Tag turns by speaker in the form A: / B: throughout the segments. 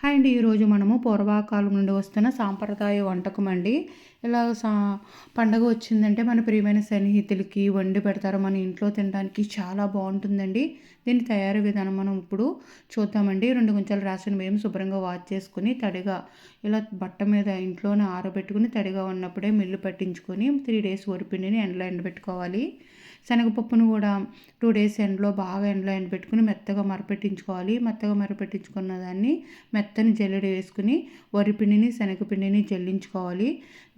A: Hi అండి ఈరోజు మనము పూర్వకాలం నుండి వస్తున్న సాంప్రదాయ వంటకం అండి. ఇలా సా పండగ వచ్చిందంటే మన ప్రియమైన సన్నిహితులకి వండి పెడతారు మన ఇంట్లో తినడానికి చాలా బాగుంటుందండి. దీని తయారీ విధానం మనం ఇప్పుడు చూద్దామండి. రెండు కొంచెం రాసిన బియ్యం శుభ్రంగా వాష్ చేసుకుని తడిగా ఇలా బట్ట మీద ఇంట్లోనే ఆరబెట్టుకుని తడిగా ఉన్నప్పుడే మిల్లు పట్టించుకొని త్రీ డేస్ వరిపిండిని ఎండలో ఎండబెట్టుకోవాలి. శనగపప్పును కూడా టూ డేస్ ఎండలో బాగా ఎండలో ఎండబెట్టుకుని మెత్తగా మరపెట్టించుకోవాలి. మెత్తగా మరపెట్టించుకున్న దాన్ని మెత్తని జల్లెడ వేసుకుని వరిపిండిని శనగపిండిని జల్లించుకోవాలి.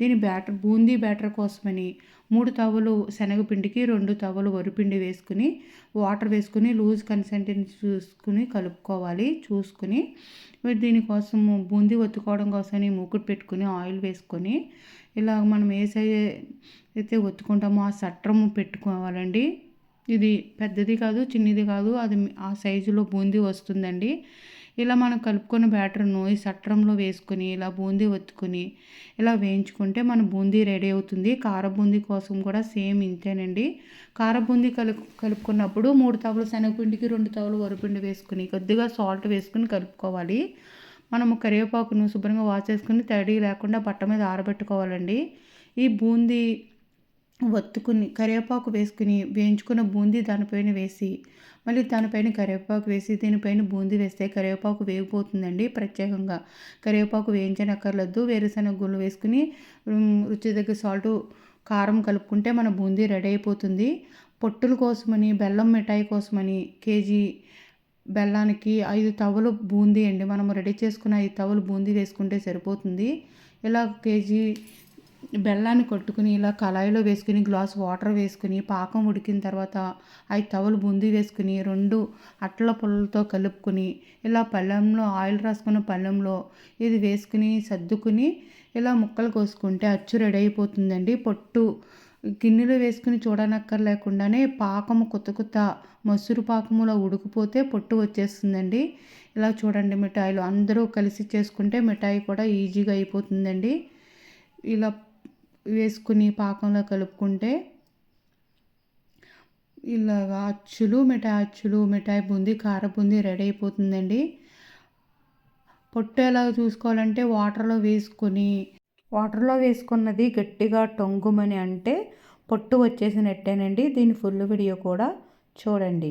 A: దీని బ్యాటర్ బూందీ బ్యాటర్ కోసమని మూడు తవ్వలు శనగపిండికి రెండు తవ్వలు వరిపిండి వేసుకుని వాటర్ వేసుకుని లూజ్ కన్సెంటెన్సీ చూసుకుని కలుపుకోవాలి. చూసుకుని దీనికోసం బూందీ ఒత్తుకోవడం కోసం మూకుడు పెట్టుకుని ఆయిల్ వేసుకొని ఇలా మనం ఏ సైజ్ అయితే ఒత్తుకుంటామో ఆ సట్రము పెట్టుకోవాలండి. ఇది పెద్దది కాదు చిన్నది కాదు అది ఆ సైజులో బూందీ వస్తుందండి. ఇలా మనం కలుపుకున్న బ్యాటర్ను ఈ సట్రంలో వేసుకుని ఇలా బూందీ ఒత్తుకుని ఇలా వేయించుకుంటే మన బూందీ రెడీ అవుతుంది. కార బూందీ కోసం కూడా సేమ్ ఇంతేనండి. కార బూందీ కలుపు కలుపుకున్నప్పుడు మూడు తవలు శనగపిండికి రెండు తవలు వరిపిండి వేసుకుని కొద్దిగా సాల్ట్ వేసుకుని కలుపుకోవాలి. మనము కరివేపాకును శుభ్రంగా వాష్ చేసుకుని తడి లేకుండా బట్ట మీద ఆరబెట్టుకోవాలండి. ఈ బూందీ వత్తుకుని కరివేపాకు వేసుకుని వేయించుకున్న బూందీ దానిపైన వేసి మళ్ళీ దానిపైన కరివేపాకు వేసి దీనిపైన బూందీ వేస్తే కరివేపాకు వేగిపోతుందండి ప్రత్యేకంగా. కరివేపాకు వేయించనక్కర్లేదు వేరుశనగ గుళ్ళు వేసుకుని రుచి దగ్గర సాల్ట్ కారం కలుపుకుంటే మన బూందీ రెడీ అయిపోతుంది. పొట్టుల కోసమని బెల్లం మిఠాయి కోసమని కేజీ బెల్లానికి ఐదు తవలు బూందీ అండి. మనం రెడీ చేసుకున్న ఐదు తవలు బూందీ వేసుకుంటే సరిపోతుంది. ఇలా కేజీ బెల్లాన్ని కొట్టుకుని ఇలా కళాయిలో వేసుకుని గ్లాస్ వాటర్ వేసుకుని పాకం ఉడికిన తర్వాత ఐదు తవలు బూందీ వేసుకుని రెండు అట్ల పుల్లలతో కలుపుకుని ఇలా పళ్ళెంలో ఆయిల్ రాసుకున్న పళ్ళెంలో ఇది వేసుకుని సర్దుకుని ఇలా ముక్కలు కోసుకుంటే అచ్చు రెడీ అయిపోతుందండి. పొట్టు గిన్నెలో వేసుకుని చూడనక్కర్లేకుండానే పాకము కొత్త కొత్త మసూరు పాకములో ఉడికిపోతే పొట్టు వచ్చేస్తుందండి. ఇలా చూడండి మిఠాయిలు అందరూ కలిసి చేసుకుంటే మిఠాయి కూడా ఈజీగా అయిపోతుందండి. ఇలా వేసుకుని పాకంలో కలుపుకుంటే ఇలాగా అచ్చులు మిఠాయి అచ్చులు మిఠాయి బూందీ కార బూందీ రెడీ అయిపోతుందండి. పొట్టు ఎలా చూసుకోవాలంటే వాటర్లో వేసుకొని వాటర్లో వేసుకున్నది గట్టిగా టొంగుమని అంటే పొట్టు వచ్చేసినట్టేనండి దీని ఫుల్ వీడియో కూడా చూడండి.